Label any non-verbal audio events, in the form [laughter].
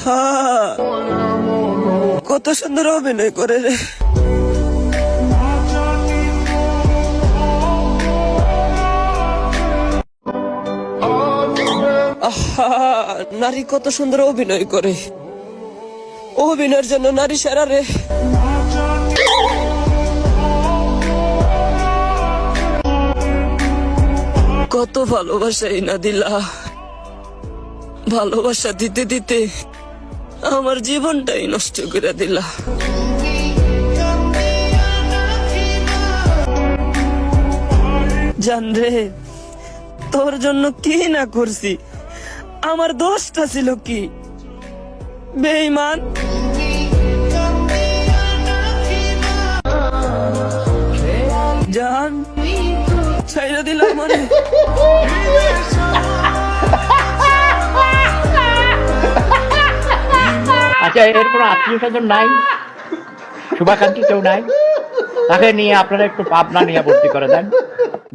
[laughs] কত সুন্দর অভিনয় করে রে। নারী কত সুন্দর অভিনয় করে। অভিনয়ের জন্য নারী সেরা রে। কত ভালোবাসা না দিলা ভালোবাসা দিতে দিতে আমার জীবনটাই নষ্ট করে দিলা। জান তোর জন্য কি না করছি? আমার দোষটা ছিল কি? বেইমান জান ছাইরা দিলাম মানে। আচ্ছা এর কোনো আত্মীয় স্বজন নাই? শুভাকাঙ্ক্ষী কেউ নাই? তাকে নিয়ে আপনারা একটু পাবনা নিয়ে ভর্তি করে দেন।